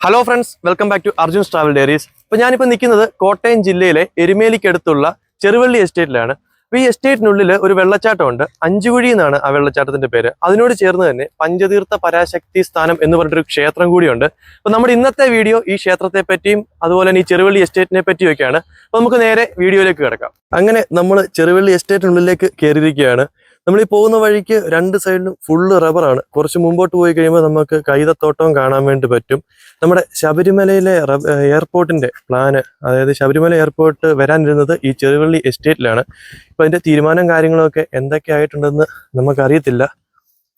Hello friends welcome back to Arjun travel diaries അപ്പോൾ ഞാനിപ്പോൾ നിൽക്കുന്നത് കോട്ടയം ജില്ലയിലെ എരുമേലിക്കടുത്തുള്ള ചെറുവള്ളി എസ്റ്റേറ്റിലാണ്. ഈ എസ്റ്റേറ്റിനുള്ളിൽ ഒരു വെള്ളച്ചാട്ടമുണ്ട്. അഞ്ചുകുഴി എന്നാണ് ആ വെള്ളച്ചാട്ടത്തിന്റെ പേര്. അതിനോട് ചേർന്ന് തന്നെ പഞ്ചതീർത്ഥ പരാശക്തി സ്ഥാനം എന്ന് പറഞ്ഞിട്ടൊരു ക്ഷേത്രം കൂടിയുണ്ട്. അപ്പോൾ നമ്മുടെ ഇന്നത്തെ വീഡിയോ ഈ ക്ഷേത്രത്തെ പറ്റിയും അതുപോലെ തന്നെ ഈ ചെറുവള്ളി എസ്റ്റേറ്റിനെ പറ്റിയൊക്കെയാണ് അപ്പോൾ നമുക്ക് നേരെ വീഡിയോയിലേക്ക് കിടക്കാം. അങ്ങനെ നമ്മൾ ചെറുവള്ളി എസ്റ്റേറ്റിനുള്ളിലേക്ക് കയറിയിരിക്കുകയാണ്. നമ്മൾ ഈ പോകുന്ന വഴിക്ക് രണ്ട് സൈഡിലും ഫുള്ള് റബ്ബറാണ് കുറച്ച് മുമ്പോട്ട് പോയി കഴിയുമ്പോൾ നമുക്ക് കൈതത്തോട്ടവും കാണാൻ വേണ്ടി പറ്റും. നമ്മുടെ ശബരിമലയിലെ റബ്- എയർപോർട്ടിന്റെ പ്ലാന് അതായത് ശബരിമല എയർപോർട്ട് വരാനിരുന്നത് ഈ ചെറുവള്ളി എസ്റ്റേറ്റിലാണ് ഇപ്പൊ അതിന്റെ തീരുമാനം കാര്യങ്ങളൊക്കെ എന്തൊക്കെ ആയിട്ടുണ്ടെന്ന് നമുക്ക് നമുക്കറിയത്തില്ല.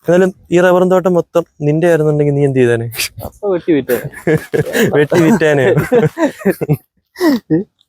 എന്നാലും ഈ റബ്ബറും തോട്ടം മൊത്തം നിന്റെ ആയിരുന്നുണ്ടെങ്കിൽ നീ എന്ത് ചെയ്തേനെ? അപ്പൊ വെട്ടി വിറ്റാനെ. വെട്ടി വിറ്റേനെ.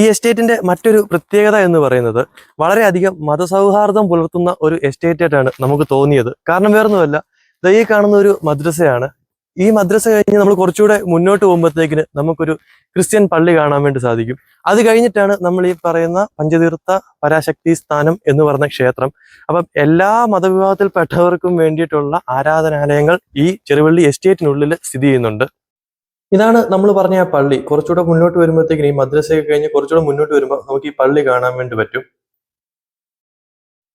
ഈ എസ്റ്റേറ്റിന്റെ മറ്റൊരു പ്രത്യേകത എന്ന് പറയുന്നത് വളരെയധികം മതസൗഹാർദ്ദം പുലർത്തുന്ന ഒരു എസ്റ്റേറ്റ് ആയിട്ടാണ് നമുക്ക് തോന്നിയത്. കാരണം വേറൊന്നുമല്ല ഈ കാണുന്ന ഒരു മദ്രസയാണ്. ഈ മദ്രസ കഴിഞ്ഞ് നമ്മൾ കുറച്ചുകൂടെ മുന്നോട്ട് പോകുമ്പോഴത്തേക്കിന് നമുക്കൊരു ക്രിസ്ത്യൻ പള്ളി കാണാൻ വേണ്ടി സാധിക്കും. അത് കഴിഞ്ഞിട്ടാണ് നമ്മൾ ഈ പറയുന്ന പഞ്ചതീർത്ഥ പരാശക്തി സ്ഥാനം എന്ന് പറഞ്ഞ ക്ഷേത്രം. അപ്പം എല്ലാ മതവിഭാഗത്തിൽപ്പെട്ടവർക്കും വേണ്ടിയിട്ടുള്ള ആരാധനാലയങ്ങൾ ഈ ചെറുവള്ളി എസ്റ്റേറ്റിനുള്ളിൽ സ്ഥിതി ചെയ്യുന്നുണ്ട്. ഇതാണ് നമ്മൾ പറഞ്ഞ ആ പള്ളി. കുറച്ചുകൂടെ മുന്നോട്ട് വരുമ്പോഴത്തേക്കും ഈ മദ്രസയൊക്കെ കഴിഞ്ഞ് കുറച്ചുകൂടെ മുന്നോട്ട് വരുമ്പോൾ നമുക്ക് ഈ പള്ളി കാണാൻ വേണ്ടി പറ്റും.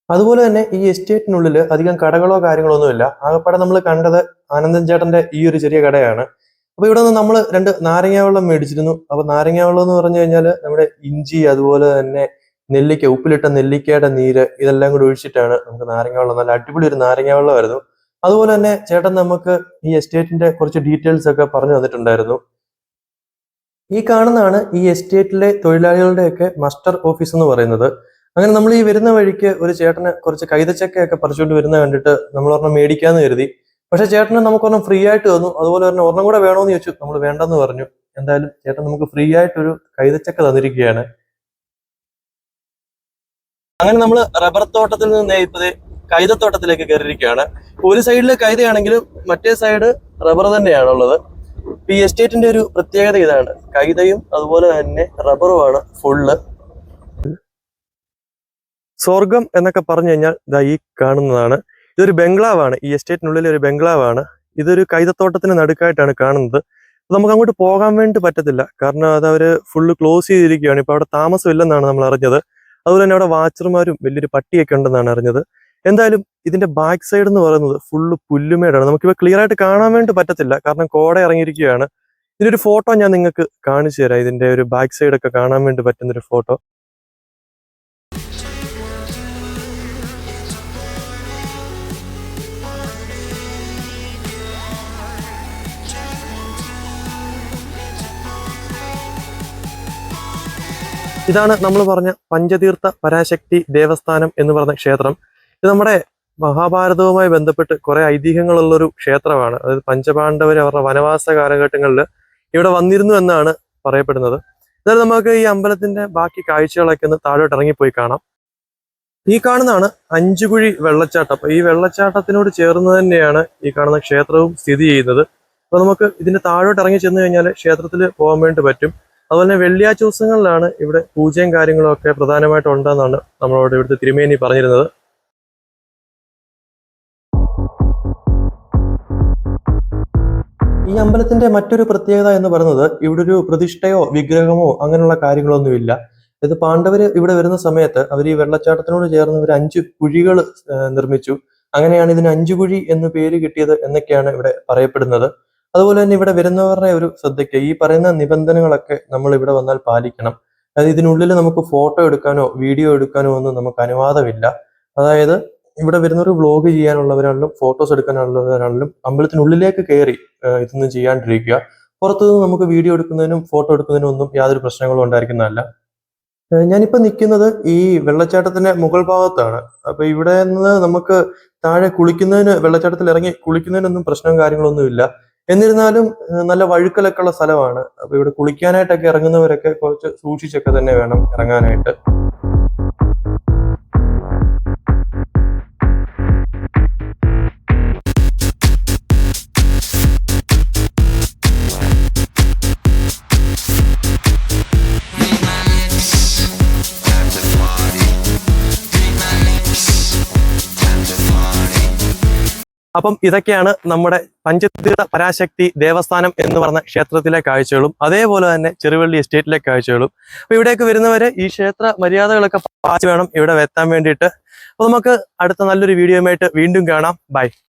അതുപോലെ തന്നെ ഈ എസ്റ്റേറ്റിനുള്ളിൽ അധികം കടകളോ കാര്യങ്ങളോ ഒന്നുമില്ല ആകപ്പാടെ നമ്മൾ കണ്ടത് ആനന്ദൻ ചേട്ടന്റെ ഈ ഒരു ചെറിയ കടയാണ്. അപ്പൊ ഇവിടെ നിന്ന് നമ്മൾ രണ്ട് നാരങ്ങ വെള്ളം മേടിച്ചിരുന്നു. അപ്പൊ നാരങ്ങ വെള്ളം എന്ന് പറഞ്ഞു കഴിഞ്ഞാൽ നമ്മുടെ ഇഞ്ചി അതുപോലെ തന്നെ നെല്ലിക്ക ഉപ്പിലിട്ട നെല്ലിക്കയുടെ നീര് ഇതെല്ലാം കൂടി ഒഴിച്ചിട്ടാണ് നമുക്ക് നാരങ്ങ വെള്ളം. നല്ല അടിപൊളി ഒരു നാരങ്ങ വെള്ളമായിരുന്നു. അതുപോലെ തന്നെ ചേട്ടൻ നമുക്ക് ഈ എസ്റ്റേറ്റിന്റെ കുറച്ച് ഡീറ്റെയിൽസ് ഒക്കെ പറഞ്ഞു തന്നിട്ടുണ്ടായിരുന്നു. ഈ കാണുന്നതാണ് ഈ എസ്റ്റേറ്റിലെ തൊഴിലാളികളുടെയൊക്കെ മസ്റ്റർ ഓഫീസ് എന്ന് പറയുന്നത്. അങ്ങനെ നമ്മൾ ഈ വരുന്ന വഴിക്ക് ഒരു ചേട്ടന് കുറച്ച് കൈതച്ചക്കയൊക്കെ പറിച്ചുകൊണ്ട് വരുന്ന കണ്ടിട്ട് നമ്മൾ ഒരെണ്ണം മേടിക്കാന്ന് കരുതി. പക്ഷെ ചേട്ടന് നമുക്കൊരെണ്ണം ഫ്രീ ആയിട്ട് തന്നു. അതുപോലെ തന്നെ ഒരെണ്ണം കൂടെ വേണമെന്ന് ചോദിച്ചു. നമ്മൾ വേണ്ടെന്ന് പറഞ്ഞു. എന്തായാലും ചേട്ടൻ നമുക്ക് ഫ്രീ ആയിട്ടൊരു കൈതച്ചക്ക തന്നിരിക്കുകയാണ്. അങ്ങനെ നമ്മൾ റബ്ബർ തോട്ടത്തിൽ നിന്ന് ഇപ്പത് കൈതത്തോട്ടത്തിലേക്ക് കയറിയിരിക്കുകയാണ്. ഒരു സൈഡിൽ കൈതയാണെങ്കിലും മറ്റേ സൈഡ് റബ്ബർ തന്നെയാണുള്ളത്. ഈ എസ്റ്റേറ്റിന്റെ ഒരു പ്രത്യേകത ഇതാണ്. കൈതയും അതുപോലെ തന്നെ റബ്ബറുമാണ് ഫുള്ള് സ്വർഗം എന്നൊക്കെ പറഞ്ഞു കഴിഞ്ഞാൽ ഇതാ ഈ കാണുന്നതാണ്. ഇതൊരു ബംഗ്ലാവാണ്. ഈ എസ്റ്റേറ്റിനുള്ളിൽ ഒരു ബംഗ്ലാവാണ്. ഇതൊരു കൈതത്തോട്ടത്തിന് നടുക്കായിട്ടാണ് കാണുന്നത്. നമുക്ക് അങ്ങോട്ട് പോകാൻ വേണ്ടി പറ്റത്തില്ല. കാരണം അത് അവർ ഫുള്ള് ക്ലോസ് ചെയ്തിരിക്കുകയാണ്. ഇപ്പൊ അവിടെ താമസമില്ലെന്നാണ് നമ്മൾ അറിഞ്ഞത്. അതുപോലെ തന്നെ അവിടെ വാച്ചർമാരും വലിയൊരു പട്ടിയൊക്കെ ഉണ്ടെന്നാണ് അറിഞ്ഞത്. എന്തായാലും ഇതിന്റെ ബാക്ക് സൈഡ് എന്ന് പറയുന്നത് ഫുള്ള് പുല്ലുമേടാണ്. നമുക്കിപ്പോ ക്ലിയർ ആയിട്ട് കാണാൻ വേണ്ടി പറ്റത്തില്ല. കാരണം കോട ഇറങ്ങിയിരിക്കുകയാണ്. ഇതിന്റെ ഒരു ഫോട്ടോ ഞാൻ നിങ്ങൾക്ക് കാണിച്ചു തരാം. ഇതിന്റെ ഒരു ബാക്ക് സൈഡ് ഒക്കെ കാണാൻ വേണ്ടി പറ്റുന്ന ഒരു ഫോട്ടോ ഇതാണ് നമ്മൾ പറഞ്ഞ പഞ്ചതീർത്ഥ പരാശക്തി ദേവസ്ഥാനം എന്ന് പറഞ്ഞ ക്ഷേത്രം. ഇത് നമ്മുടെ മഹാഭാരതവുമായി ബന്ധപ്പെട്ട് കുറെ ഐതിഹ്യങ്ങളുള്ള ഒരു ക്ഷേത്രമാണ്. അതായത് പഞ്ചപാണ്ഡവർ അവരുടെ വനവാസ കാലഘട്ടങ്ങളിൽ ഇവിടെ വന്നിരുന്നു എന്നാണ് പറയപ്പെടുന്നത്. എന്നാലും നമുക്ക് ഈ അമ്പലത്തിന്റെ ബാക്കി കാഴ്ചകളൊക്കെ ഒന്ന് താഴോട്ട് ഇറങ്ങിപ്പോയി കാണാം. ഈ കാണുന്നതാണ് അഞ്ചുകുഴി വെള്ളച്ചാട്ടം. ഈ വെള്ളച്ചാട്ടത്തിനോട് ചേർന്ന് തന്നെയാണ് ഈ കാണുന്ന ക്ഷേത്രവും സ്ഥിതി ചെയ്യുന്നത്. അപ്പൊ നമുക്ക് ഇതിന്റെ താഴോട്ട് ഇറങ്ങി ചെന്ന് കഴിഞ്ഞാൽ ക്ഷേത്രത്തിൽ പോകാൻ വേണ്ടി പറ്റും. അതുപോലെ തന്നെ വെള്ളിയാഴ്ച ദിവസങ്ങളിലാണ് ഇവിടെ പൂജയും കാര്യങ്ങളും ഒക്കെ പ്രധാനമായിട്ടും ഉണ്ടെന്നാണ് നമ്മളോട് ഇവിടുത്തെ തിരുമേനി പറഞ്ഞിരുന്നത്. ഈ അമ്പലത്തിന്റെ മറ്റൊരു പ്രത്യേകത എന്ന് പറയുന്നത് ഇവിടെ ഒരു പ്രതിഷ്ഠയോ വിഗ്രഹമോ അങ്ങനെയുള്ള കാര്യങ്ങളൊന്നുമില്ല. ഇത് പാണ്ഡവര് ഇവിടെ വരുന്ന സമയത്ത് അവർ ഈ വെള്ളച്ചാട്ടത്തിനോട് ചേർന്ന് ഒരു അഞ്ച് കുഴികൾ നിർമ്മിച്ചു. അങ്ങനെയാണ് ഇതിന് അഞ്ചു കുഴി എന്ന് പേര് കിട്ടിയത് എന്നൊക്കെയാണ് ഇവിടെ പറയപ്പെടുന്നത്. അതുപോലെ തന്നെ ഇവിടെ വരുന്നവരുടെ ഒരു ശ്രദ്ധയ്ക്ക് ഈ പറയുന്ന നിബന്ധനകളൊക്കെ നമ്മൾ ഇവിടെ വന്നാൽ പാലിക്കണം. അതായത് ഇതിനുള്ളിൽ നമുക്ക് ഫോട്ടോ എടുക്കാനോ വീഡിയോ എടുക്കാനോ ഒന്നും നമുക്ക് അനുവാദമില്ല. അതായത് ഇവിടെ വരുന്നവർ വ്ളോഗ് ചെയ്യാനുള്ളവരാണെങ്കിലും ഫോട്ടോസ് എടുക്കാനുള്ളവരാണെങ്കിലും അമ്പലത്തിനുള്ളിലേക്ക് കയറി ഇതൊന്നും ചെയ്യാണ്ടിരിക്കുക. പുറത്തുനിന്ന് നമുക്ക് വീഡിയോ എടുക്കുന്നതിനും ഫോട്ടോ എടുക്കുന്നതിനും ഒന്നും യാതൊരു പ്രശ്നങ്ങളും ഉണ്ടായിരിക്കുന്നതല്ല. ഞാനിപ്പോൾ ഞാനിപ്പോ നിൽക്കുന്നത് ഈ വെള്ളച്ചാട്ടത്തിന്റെ മുകൾ ഭാഗത്താണ്. അപ്പൊ ഇവിടെ നിന്ന് നമുക്ക് താഴെ കുളിക്കുന്നതിന് വെള്ളച്ചാട്ടത്തിൽ ഇറങ്ങി കുളിക്കുന്നതിനൊന്നും പ്രശ്നവും കാര്യങ്ങളൊന്നും ഇല്ല. എന്നിരുന്നാലും നല്ല വഴുക്കലൊക്കെ ഉള്ള സ്ഥലമാണ്. അപ്പൊ ഇവിടെ കുളിക്കാനായിട്ടൊക്കെ ഇറങ്ങുന്നവരൊക്കെ കുറച്ച് സൂക്ഷിച്ചൊക്കെ തന്നെ വേണം ഇറങ്ങാനായിട്ട്. അപ്പം ഇതൊക്കെയാണ് നമ്മുടെ പഞ്ചതീർത്ഥ പരാശക്തി ദേവസ്ഥാനം എന്ന് പറഞ്ഞ ക്ഷേത്രത്തിലെ കാഴ്ചകളും അതേപോലെ തന്നെ ചെറുവള്ളി എസ്റ്റേറ്റിലെ കാഴ്ചകളും. അപ്പൊ ഇവിടേക്ക് വരുന്നവരെ ഈ ക്ഷേത്ര മര്യാദകളൊക്കെ പാലിച്ച് വേണം ഇവിടെ എത്താൻ വേണ്ടിയിട്ട്. അപ്പൊ നമുക്ക് അടുത്ത നല്ലൊരു വീഡിയോയുമായിട്ട് വീണ്ടും കാണാം. ബൈ.